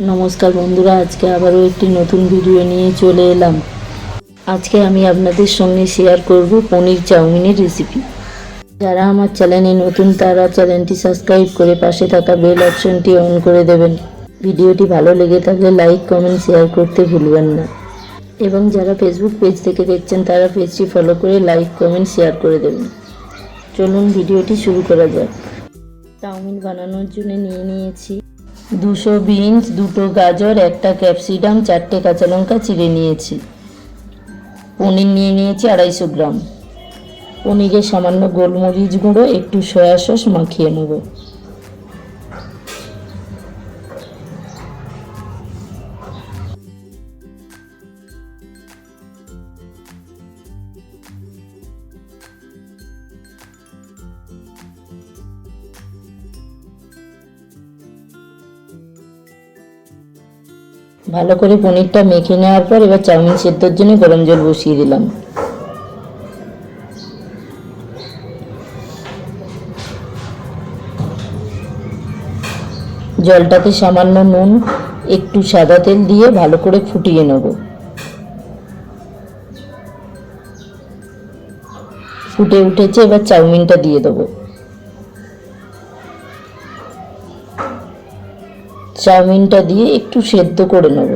নমস্কার বন্ধুরা, আজকে আবারও একটি নতুন ভিডিও নিয়ে চলে এলাম। আজকে আমি আপনাদের সঙ্গে শেয়ার করব পনির চাউমিনের রেসিপি যারা আমার চ্যানেলে নতুন, তারা চ্যানেলটি সাবস্ক্রাইব করে পাশে থাকা বেল অপশনটি অন করে দেবেন। ভিডিওটি ভালো লেগে থাকলে লাইক কমেন্ট শেয়ার করতে ভুলবেন না। এবং যারা ফেসবুক পেজ থেকে দেখছেন, তারা পেজটি ফলো করে লাইক কমেন্ট শেয়ার করে দেবেন। চলুন ভিডিওটি শুরু করা যাক। চাউমিন বানানোর জন্য নিয়ে নিয়েছি। দুশো বিনস, দুটো গাজর, একটা ক্যাপসিকাম চারটে কাঁচা লঙ্কা চিড়ে নিয়েছি। পনির নিয়ে নিয়েছি আড়াইশো গ্রাম। পনিরে সামান্য গোলমরিচ গুঁড়ো, একটু সয়া সস মাখিয়ে নেব। ভালো করে পনিরটা মেখে নেওয়ার পর এবার চাউমিন সেদ্ধর জন্য গরম জল বসিয়ে দিলাম। জলটাতে সামান্য নুন, একটু সাদা তেল দিয়ে ভালো করে ফুটিয়ে নেব। ফুটে উঠেছে, এবার চাউমিনটা দিয়ে দেবো। চাউমিনটা দিয়ে একটু সেদ্ধ করে নেব।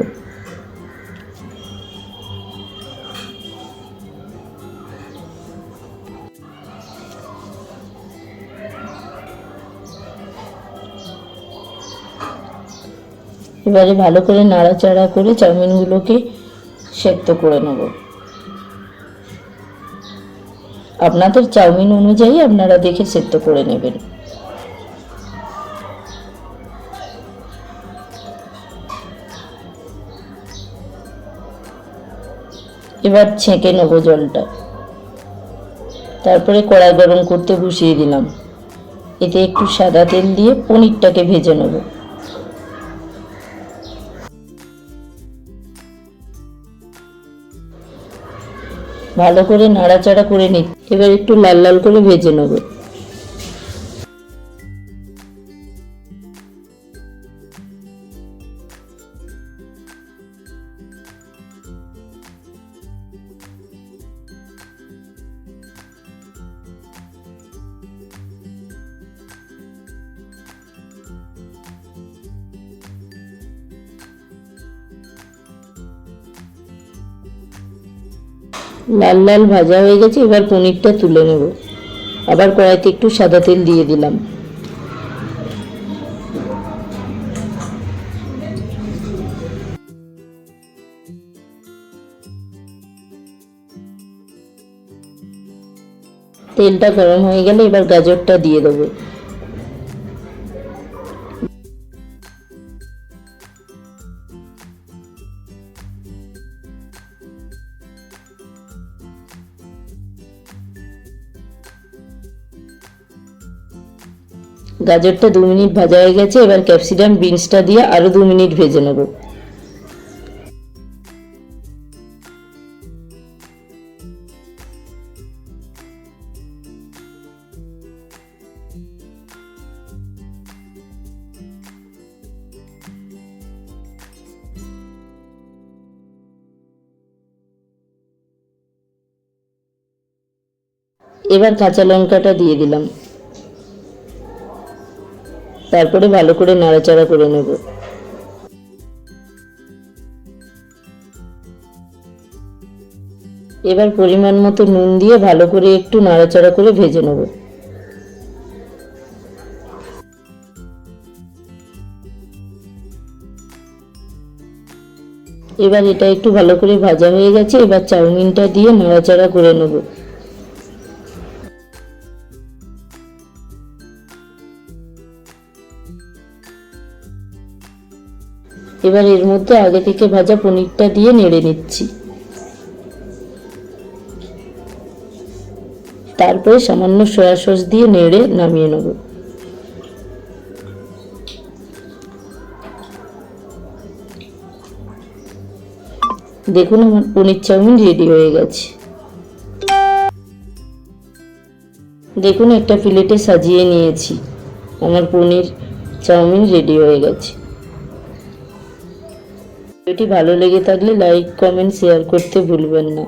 এবারে ভালো করে নাড়াচাড়া করে চাউমিনগুলোকে সেদ্ধ করে নেব। আপনাদের চাউমিন অনুযায়ী আপনারা দেখে সেদ্ধ করে নেবেন। এবার ছেঁকে নেব জলটা। তারপরে কড়াই গরম করতে বসিয়ে দিলাম। এতে একটু সাদা তেল দিয়ে পনিরটাকে ভেজে নেব। ভালো করে নাড়াচাড়া করে নি এবার একটু লাল লাল করে ভেজে নেব। লাল লাল ভাজা হয়ে গেছে, এবার পনিরটা তুলে নেব। আবার কড়াইতে একটু সাদা তেল দিয়ে দিলাম। তেলটা গরম হয়ে গেলে এবার গাজরটা দিয়ে দেবো। গাজরটা দু মিনিট ভাজা হয়ে গেছে, এবার ক্যাপসিকাম, বিনসটা দিয়ে আরও দু মিনিট ভেজে নেব। এবার কাঁচা লঙ্কাটা দিয়ে দিলাম। তারপরে ভালো করে নাড়াচাড়া করে নেব। এবার পরিমাণ মতো নুন দিয়ে ভালো করে একটু নাড়াচাড়া করে ভেজে নেব। এবার এটা একটু ভালো করে ভাজা হয়ে গেছে, এবার চাউমিনটা দিয়ে নাড়াচাড়া করে নেব। এবার এর মধ্যে আগে থেকে ভাজা পনিরটা দিয়ে নেড়ে নিচ্ছি। তারপরে সামান্য সয়া সস দিয়ে নেড়ে নামিয়ে নেব। দেখুন আমার পনির চাউমিন রেডি হয়ে গেছে। দেখুন একটা প্লেটে সাজিয়ে নিয়েছি। আমার পনির চাউমিন রেডি হয়ে গেছে। ভিডিওটি ভালো লেগে থাকলে লাইক কমেন্ট শেয়ার করতে ভুলবেন না।